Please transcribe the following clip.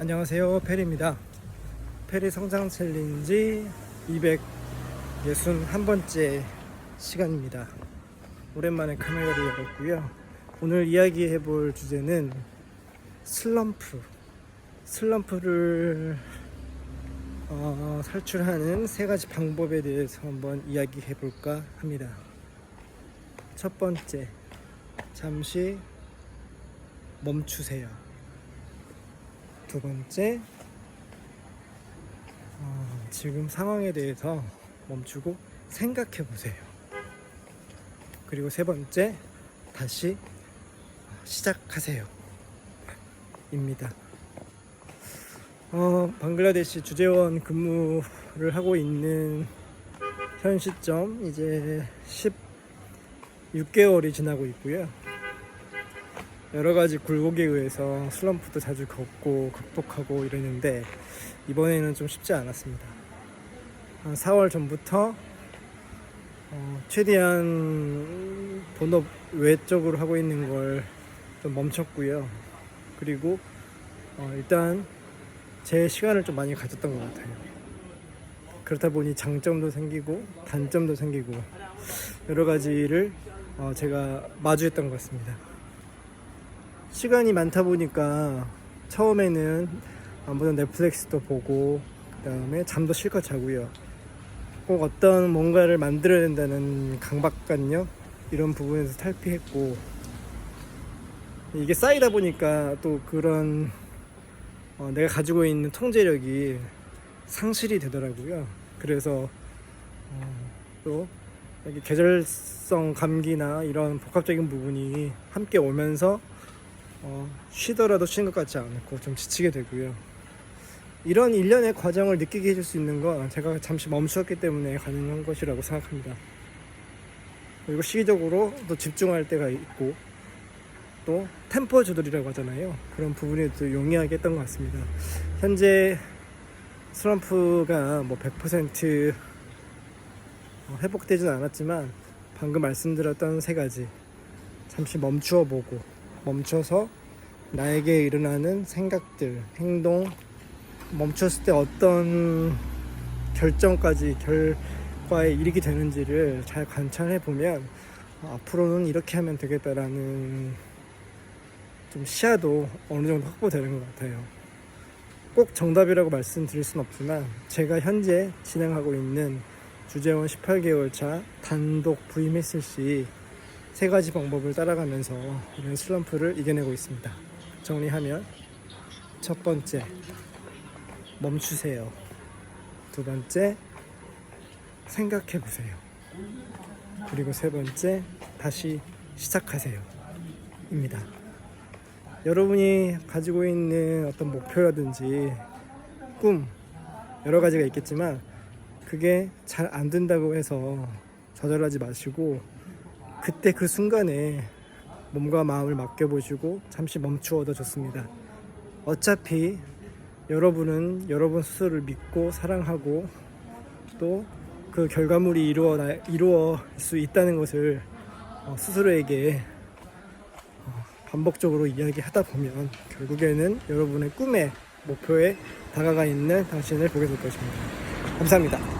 안녕하세요. 페리입니다. 페리 성장 챌린지 261번째 시간입니다. 오랜만에 카메라를 열었고요. 오늘 이야기해 볼 주제는 슬럼프. 슬럼프를 어, 탈출하는 세 가지 방법에 대해서 한번 이야기해 볼까 합니다. 첫 번째 잠시 멈추세요 두 번째, 어, 지금 상황에 대해서 멈추고 생각해 보세요. 그리고 세 번째, 다시 시작하세요. 입니다. 어, 방글라데시 주재원 근무를 하고 있는 현 시점 이제 16개월이 지나고 있고요. 여러 가지 굴곡에 의해서 슬럼프도 자주 겪고 극복하고 이랬는데 이번에는 좀 쉽지 않았습니다. 한 4월 전부터 어, 최대한 본업 외적으로 하고 있는 걸 좀 멈췄고요. 그리고 어, 일단 제 시간을 좀 많이 가졌던 것 같아요. 그렇다 보니 장점도 생기고 단점도 생기고 여러 가지를 어, 제가 마주했던 것 같습니다. 시간이 많다 보니까 처음에는 아무튼 넷플릭스도 보고 그다음에 잠도 실컷 자고요. 꼭 어떤 뭔가를 만들어야 된다는 강박관념 이런 부분에서 탈피했고 이게 쌓이다 보니까 또 그런 어, 내가 가지고 있는 통제력이 상실이 되더라고요. 그래서 어, 또 계절성 감기나 이런 복합적인 부분이 함께 오면서 어, 쉬더라도 쉬는 것 같지 않고 좀 지치게 되고요. 이런 일련의 과정을 느끼게 해줄 수 있는 건 제가 잠시 멈추었기 때문에 가능한 것이라고 생각합니다. 그리고 시기적으로 또 집중할 때가 있고 또 템포 조절이라고 하잖아요. 그런 부분에도 용이하게 했던 것 같습니다. 현재 슬럼프가 뭐 100% 회복되진 않았지만 방금 말씀드렸던 세 가지 잠시 멈추어 보고 멈춰서 나에게 일어나는 생각들, 행동, 멈췄을 때 어떤 결정까지 결과에 이르게 되는지를 잘 관찰해 보면 어, 앞으로는 이렇게 하면 되겠다라는 좀 시야도 어느 정도 확보되는 것 같아요. 꼭 정답이라고 말씀드릴 순 없지만 제가 현재 진행하고 있는 주재원 18개월 차 단독 VMSC 세 가지 방법을 따라가면서 이런 슬럼프를 이겨내고 있습니다. 정리하면 첫 번째 멈추세요. 두 번째 생각해 보세요. 그리고 세 번째 다시 시작하세요. 입니다. 여러분이 가지고 있는 어떤 목표라든지 꿈 여러 가지가 있겠지만 그게 잘 안 된다고 해서 좌절하지 마시고 그때 그 순간에 몸과 마음을 맡겨보시고 잠시 멈추어도 좋습니다. 어차피 여러분은 여러분 스스로를 믿고 사랑하고 또 그 결과물이 이루어 이루어 수 있다는 것을 어, 스스로에게 어, 반복적으로 이야기하다 보면 결국에는 여러분의 꿈의 목표에 다가가 있는 당신을 보게 될 것입니다. 감사합니다.